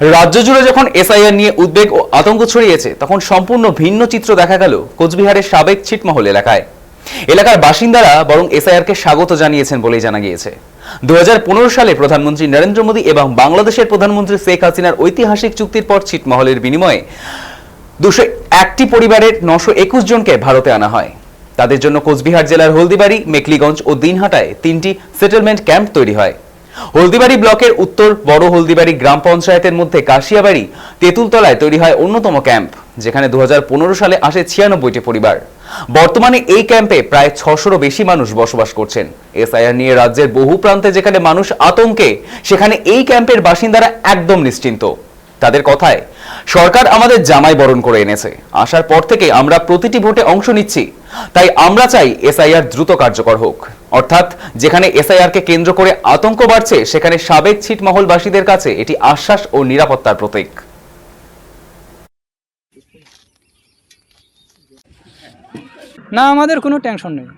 রাজ্য জুড়ে যখন এসআইআর নিয়ে উদ্বেগ ও আতঙ্ক ছড়িয়েছে, তখন সম্পূর্ণ ভিন্ন চিত্র দেখা গেল কোচবিহারের সাবেক ছিটমহল এলাকায়। এলাকার বাসিন্দারা বরং এসআইআরকে স্বাগত জানিয়েছেন বলেই জানা গিয়েছে। দু হাজার পনেরো সালে প্রধানমন্ত্রী নরেন্দ্র মোদী এবং বাংলাদেশের প্রধানমন্ত্রী শেখ হাসিনার ঐতিহাসিক চুক্তির পর ছিটমহলের বিনিময়ে দুশো একটি পরিবারের নশো একুশ জনকে ভারতে আনা হয়। তাদের জন্য কোচবিহার জেলার হলদিবাড়ি মেকলিগঞ্জ ও দিনহাটায় তিনটি সেটেলমেন্ট ক্যাম্প তৈরি হয়। হলদিবাড়ি ব্লকের উত্তর বড় হলদিবাড়ি গ্রাম পঞ্চায়েতের মধ্যে কাশিয়াবাড়ি তেঁতুলতলায় তৈরি হয় অন্যতম ক্যাম্প, যেখানে দু সালে আসে ছিয়ানব্বইটি পরিবার। বর্তমানে এই ক্যাম্পে প্রায় ছশোরও বেশি মানুষ বসবাস করছেন। এসআইআর নিয়ে রাজ্যের বহু প্রান্তে যেখানে মানুষ আতঙ্কে, সেখানে এই ক্যাম্পের বাসিন্দারা একদম নিশ্চিন্ত। তাদের কথায়, সরকার আমাদের জামাই বরণ করে এনেছে। আসার পর থেকে আমরা প্রতিটি ভোটে অংশ নিচ্ছি। তাই আমরা চাই এসআইআর দ্রুত কার্যকর হোক। অর্থাৎ যেখানে এসআইআর কে কেন্দ্র করে আতঙ্ক বাড়ছে সেখানে সাবেক ছিটমহলবাসীদের কাছে এটি আশ্বাস ও নিরাপত্তার প্রতীক। না আমাদের কোনো টেনশন নেই।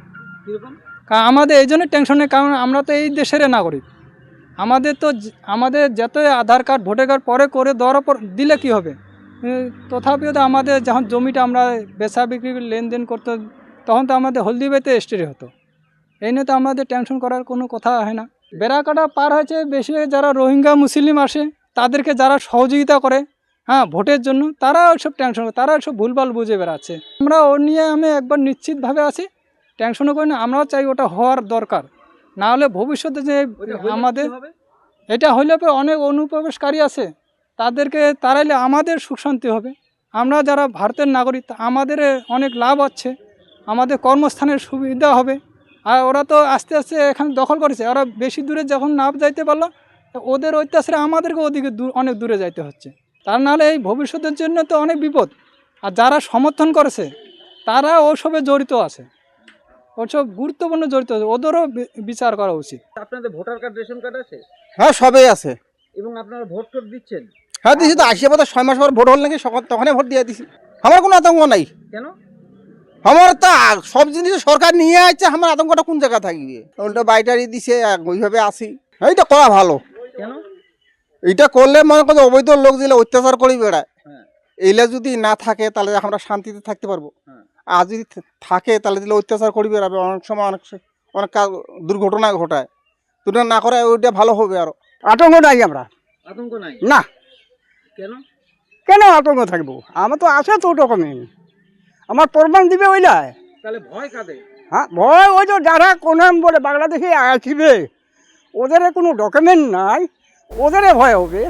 কারণ আমাদের এই জন্য টেনশন নেই কারণ আমরা তো এই দেশের নাগরিক। আমাদের তো আমাদের যত আধার কার্ড ভোটার কার্ড পরে করে দেওয়ার পর দিলে কি হবে? তথাপিও তো আমাদের যখন জমিটা আমরা বেচা বিক্রি লেনদেন করতো তখন তো আমাদের হলদিবাইতে স্টেরি হতো। এই নিয়ে তো আমাদের টেনশন করার কোনো কথা হয় না। বেড়াকাটা পার হয়েছে বেশি যারা রোহিঙ্গা মুসলিম আসে তাদেরকে যারা সহযোগিতা করে হ্যাঁ ভোটের জন্য তারা ওইসব টেনশন করে তারা সব ভুলভাল বুঝে বেড়াচ্ছে। আমরা ও নিয়ে আমি একবার নিশ্চিতভাবে আছি টেনশনও করি না আমরাও চাই ওটা হওয়ার দরকার। না হলে ভবিষ্যতে যে আমাদের এটা হইলে পরে অনেক অনুপ্রবেশকারী আছে তাদেরকে তারাইলে আমাদের সুখ শান্তি হবে। আমরা যারা ভারতের নাগরিক আমাদের অনেক লাভ আছে। আমাদের কর্মস্থানের সুবিধা হবে। আর ওরা তো আস্তে আস্তে এখানে দখল করেছে। ওরা বেশি দূরে যখন না যাইতে পারল ওদের অত্যাচারে আমাদেরকে ওদিকে দূর অনেক দূরে যাইতে হচ্ছে। তার নাহলে এই ভবিষ্যতের জন্য তো অনেক বিপদ। আর যারা সমর্থন করেছে তারা ওসবে জড়িত আছে। ওসব গুরুত্বপূর্ণ জড়িত আছে। ওদেরও বি- বিচার করা উচিত। আপনাদের ভোটার কার্ড রেশন কার্ড আছে? হ্যাঁ সবই আছে। এবং আপনারা ভোট টোট দিচ্ছেন? হ্যাঁ দিছি তো। আসিয়া বোধ ছয় মাস পর ভোট হল নাকি? তখনই ভোট দিয়ে দিছি। আমার কোনো আতঙ্ক নাই। কেন? আমার তা সব জিনিস সরকার নিয়ে আসছে আমার আতঙ্কটা কোন জায়গা থাকবে? উল্টো বাইটারি দিছে ওইভাবে আসি এইটা করা ভালো। এইটা করলে মনে করো অবৈধ লোক দিলে অত্যাচার করি বেড়ায়। হ্যাঁ। এইলা যদি না থাকে তাহলে আমরা শান্তিতে থাকতে পারব। হ্যাঁ। আর যদি থাকে তাহলে দিলে অত্যাচার করি বেড়াবে। অনেক সময় অনেক অনেক দুর্ঘটনা ঘটায়। দুটো না করে ওইটা ভালো হবে আরও। আতঙ্ক নাই আমরা। আতঙ্ক নাই? না। কেন? কেন আতঙ্ক থাকব? আমার তো আছে তো ডকুমেন্ট আমার প্রমাণ দিবে ওইলায় তাহলে ভয় কাদের? হ্যাঁ ভয় ওই তো যারা কোন বলে বাংলাদেশে আসবে ওদের কোনো ডকুমেন্ট নাই ওদের ভয় হবে।